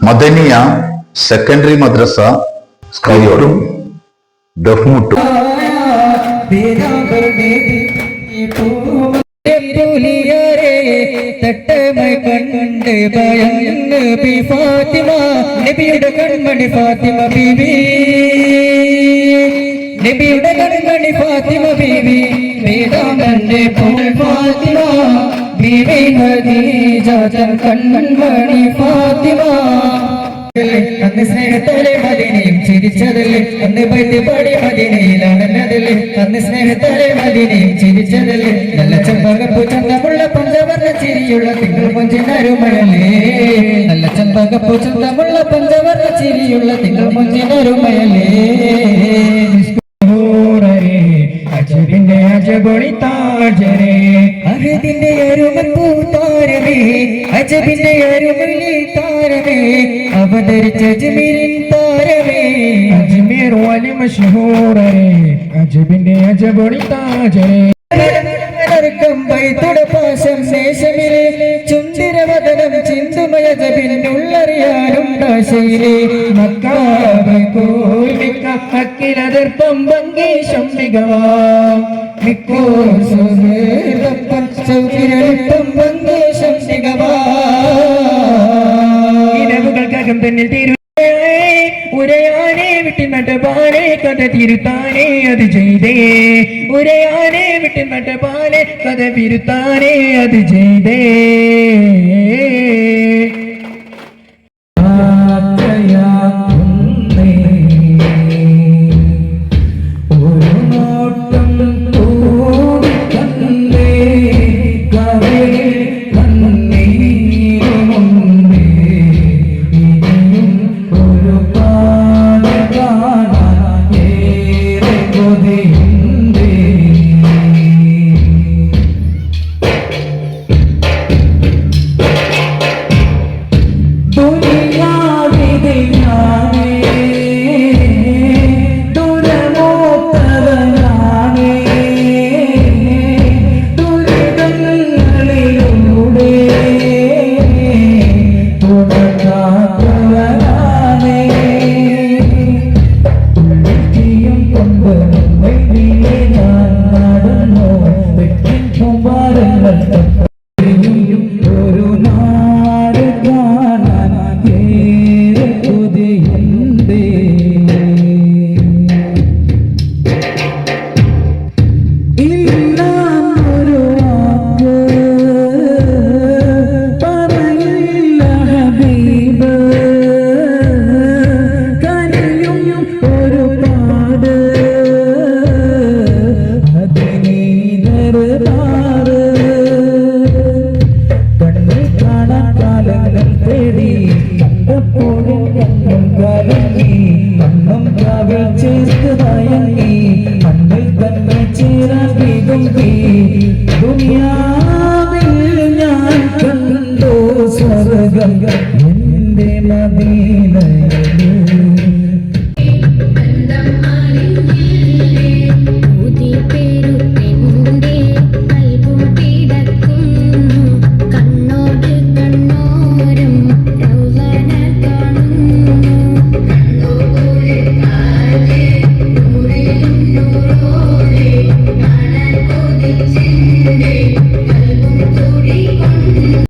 മദനിയ secondary മദ്രസ സ്കൈയോടും ഡഫ്മുട്ടും. തട്ടമൈ കണ്ട് ഭയന്ന് B Fathima നബിയുടെ കൺമണി ഫാത്തിമ ബീബി നബിയുടെ കൺമണി ഫാത്തിമ ഫാത്തിമ ഫാത്തിമ. അന്ന് സ്നേഹത്തോടെ മതിനയും ചിരിച്ചതല്ലേ? അന്ന് പറ്റി പാടി മദിനയിലാണെന്നതല്ലേ അന്ന് സ്നേഹത്തോടെ മതിനയും ചിരിച്ചതല്ലേ? നല്ല ചമ്പക ചന്തമുള്ള പഞ്ചവർണ ചിരിയുള്ള തിങ്കൾ മുഞ്ചിനരുമയല്ലേ നല്ല ചമ്പക ചന്തമുള്ള പഞ്ചവർണ ചിരിയുള്ള തിങ്കൾ മുഞ്ചിനരുമയല്ലേ അജബിന്റെ അജബൊളി താജരേ അഹദിന്റെ അരുമപ്പൂ താരമേ അജബിന്റെ അരുമലി താരമേ അവതരിച്ച അജ്മീരിൻ താരമേ. അജ്മീർ വലി മഷഹൂറേ അജബിന്റെ അജബൊളി താജരേ പാശം ശേഷമിലെ ചുന്തിരവദനം ചിന്തുമയ ജബിനുള്ളറിയാനും ഭാഷയിലെ. മക്കാബിക്കൂർമിക്ക ഹക്കിലതിർപ്പം ഭംഗീശം മികവാ. മിക്കോ സുഹൃതപ്പം സൗകര്യപ്പം ഭംഗേശം സിഗവാ ഇരവുകൾക്കകം തന്നിൽ തീരു ഉരയാനെ വിട്ടി നട്ടപാലെ കഥ തിരുത്താനേ അത് ചെയ്തേ. ഉരയാനെ വിട്ടി നട്ടപാലെ കഥ തിരുത്താനേ അത് ചെയ്തേ. பொங்கலும் வைத்தியே കാലങ്ങൾ തേടി കണ്ടപ്പോഴും കണ്ണും കലങ്ങി കണ്ണും കാവിൽ ചേർത്ത് തയങ്ങി മണ്ണിൽ തന്നെ ചേരാൻ വിതുമ്പി. ദുനിയാവിൽ ഞാൻ കണ്ടോ സ്വർഗം എന്റെ മദീനയിൽ